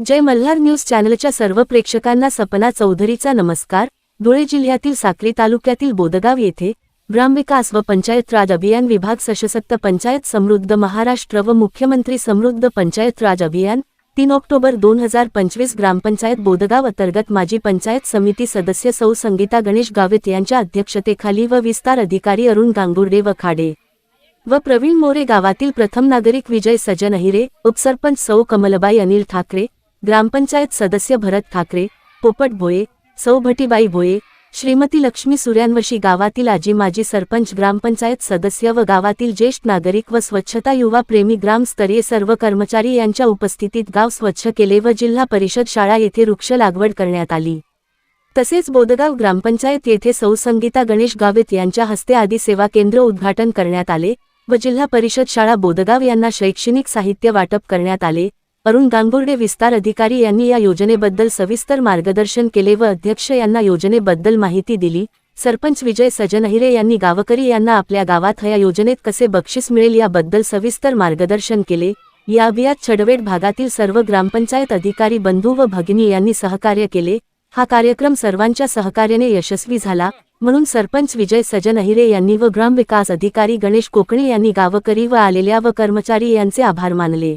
जय Malhar news चॅनलच्या सर्व प्रेक्षकांना सपना चौधरीचा नमस्कार. धुळे जिल्ह्यातील साक्री तालुक्यातील बोदगाव येथे ग्रामविकास व पंचायत राज अभियान विभाग सशक्त पंचायत समृद्ध महाराष्ट्र व मुख्यमंत्री समृद्ध पंचायत राज अभियान तीन ऑक्टोबर दोन हजार पंचवीस ग्रामपंचायत बोदगाव अंतर्गत माजी पंचायत समिती सदस्य सौ संगीता गणेश गावित यांच्या अध्यक्षतेखाली व विस्तार अधिकारी अरुण गांगुर्डे व खाडे व प्रवीण मोरे गावातील प्रथम नागरिक विजय सजन अहिरे उपसरपंच सौ कमलबाई अनिल ठाकरे ग्रामपंचायत सदस्य भरत ठाकरे पोपट भोये सौ भटीबाई भोये श्रीमती लक्ष्मी सूर्यांवशी गावातील आजी माजी सरपंच ग्रामपंचायत सदस्य व गावातील ज्येष्ठ नागरिक व स्वच्छता युवा प्रेमी ग्रामस्तरीय सर्व कर्मचारी यांच्या उपस्थितीत गाव स्वच्छ केले व जिल्हा परिषद शाळा येथे वृक्ष लागवड करण्यात आली. तसेच बोदगाव ग्रामपंचायत येथे सौसंगीता गणेश गावित यांच्या हस्ते आदी सेवा केंद्र उद्घाटन करण्यात आले व जिल्हा परिषद शाळा बोदगाव यांना शैक्षणिक साहित्य वाटप करण्यात आले. अरुण गांगुर्डे विस्तार अधिकारी यांनी या योजनेबद्दल सविस्तर मार्गदर्शन केले व अध्यक्ष यांना योजनेबद्दल माहिती दिली. सरपंच विजय सजनहिरे यांनी गावकरी यांना आपल्या गावात या योजनेत कसे बक्षीस मिळेल याबद्दल सविस्तर मार्गदर्शन केले. या अभियात छडवेड भागातील सर्व ग्रामपंचायत अधिकारी बंधू व भगिनी यांनी सहकार्य केले. हा कार्यक्रम सर्वांच्या सहकार्याने यशस्वी झाला. म्हणून सरपंच विजय सजन अहिरे यांनी व ग्रामविकास अधिकारी गणेश कोकणे यांनी गावकरी व आलेल्या व कर्मचारी यांचे आभार मानले.